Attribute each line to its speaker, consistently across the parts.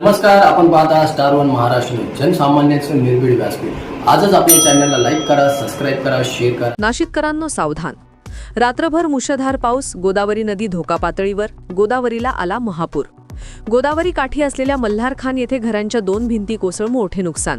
Speaker 1: नमस्कार आपण पाहता स्टार वन महाराष्ट्र जनसामान्यांचं निर्भीड व्यासपीठ. आजच आपल्या चॅनलला लाईक करा सबस्क्राईब करा शेअर करा.
Speaker 2: नाशिककरांनो सावधान. रात्रभर मुषधार पाऊस गोदावरी नदी धोका पातळीवर गोदावरीला आला महापूर. गोदावरी काठी असलेल्या मल्हार खान येथे घरांच्या दोन भिंती कोसळून मोठे नुकसान.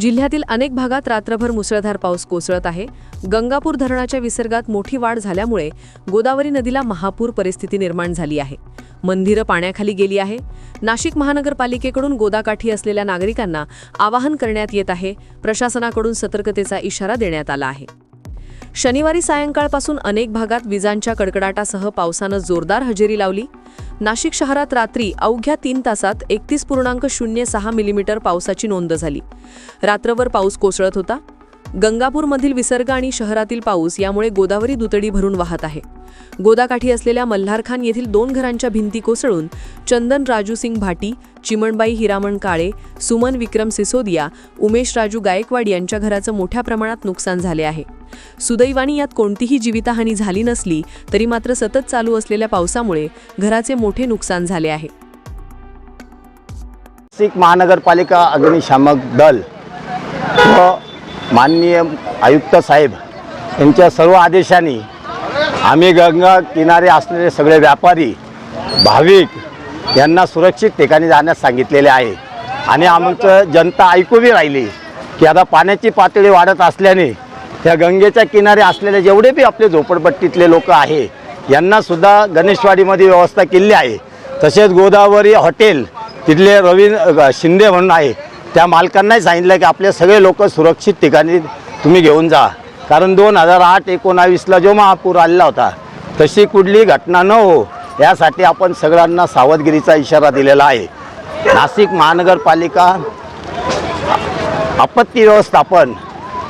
Speaker 2: जिल्ह्यातील अनेक भागात रात्रभर मुसळधार पाऊस कोसळत आहे. गंगापूर धरणाच्या विसर्गात मोठी वाढ झाल्यामुळे गोदावरी नदीला महापूर परिस्थिती निर्माण झाली आहे. मंदिरं पाण्याखाली गेली आहे. नाशिक महानगरपालिकेकडून गोदाकाठी असलेल्या नागरिकांना आवाहन करण्यात येत आहे. प्रशासनाकडून सतर्कतेचा इशारा देण्यात आला आहे. शनिवारी सायंकाळपासून अनेक भागात विजांच्या कडकडाटासह पावसानं जोरदार हजेरी लावली. नाशिक शहरात रात्री अवघ्या तीन तासात एकतीस पूर्णांक शून्य सहा मिलीमीटर पावसाची नोंद झाली. रात्रभर पाऊस कोसळत होता. गंगापूरमधील विसर्ग आणि शहरातील पाऊस यामुळे गोदावरी दुतडी भरून वाहत आहे. गोदाकाठी असलेल्या मल्हारखान येथील दोन घरांच्या भिंती कोसळून चंदन राजू सिंग भाटी चिमणबाई हिरामण काळे सुमन विक्रम सिसोदिया उमेश राजू गायकवाड यांच्या घराचं मोठ्या प्रमाणात नुकसान झाले आहे. सुदैवानी यात कोणतीही जीवितहानी झाली नसली तरी मात्र सतत चालू असलेल्या पावसामुळे घराचे मोठे नुकसान झाले आहे.
Speaker 3: नाशिक महानगरपालिका अग्निशामक दल व माननीय आयुक्त साहेब यांच्या सर्व आदेशाने आम्ही गंगा किनारे असलेले सगळे व्यापारी भाविक यांना सुरक्षित ठिकाणी जाण्यास सांगितलेले आहे. आणि आमचं जनता ऐकूबी राहिली की आता पाण्याची पातळी वाढत असल्याने त्या गंगेच्या किनारे असलेले जेवढे बी आपले झोपडपट्टीतले लोक आहे यांनासुद्धा गणेशवाडीमध्ये व्यवस्था केली आहे. तसेच गोदावरी हॉटेल तिथले रवी शिंदे म्हणून आहे त्या मालकांनाही सांगितलं की आपले सगळे लोक सुरक्षित ठिकाणी तुम्ही घेऊन जा. कारण दोन हजार आठ एकोणावीसला जो महापूर आलेला होता तशी कुठली घटना न हो यासाठी आपण सगळ्यांना सावधगिरीचा इशारा दिलेला आहे. नाशिक महानगरपालिका आपत्ती व्यवस्थापन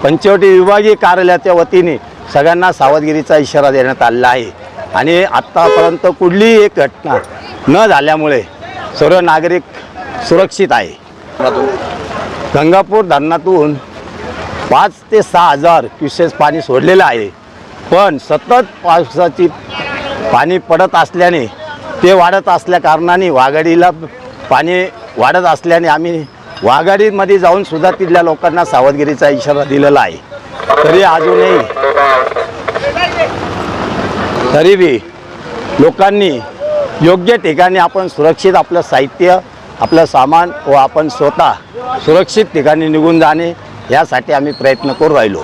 Speaker 3: पंचवटी विभागीय कार्यालयाच्या वतीने सगळ्यांना सावधगिरीचा इशारा देण्यात आलेला आहे. आणि आत्तापर्यंत कुठलीही एक घटना न झाल्यामुळे सर्व नागरिक सुरक्षित आहे. गंगापूर धरणातून पाच ते सहा हजार क्युसेस पाणी सोडलेलं आहे. पण सतत पावसाची पाणी पडत असल्याने ते वाढत असल्या कारणाने वाघाडीला पाणी वाढत असल्याने आम्ही वाघाडीमध्ये जाऊन सुद्धा तिथल्या लोकांना सावधगिरीचा इशारा दिलेला आहे. तरी अजूनही तरी बी लोकांनी योग्य ठिकाणी आपण सुरक्षित आपलं साहित्य आपलं सामान व आपण स्वतः सुरक्षित ठिकाणी निघून जाणे यासाठी आम्ही प्रयत्न करू राहिलो.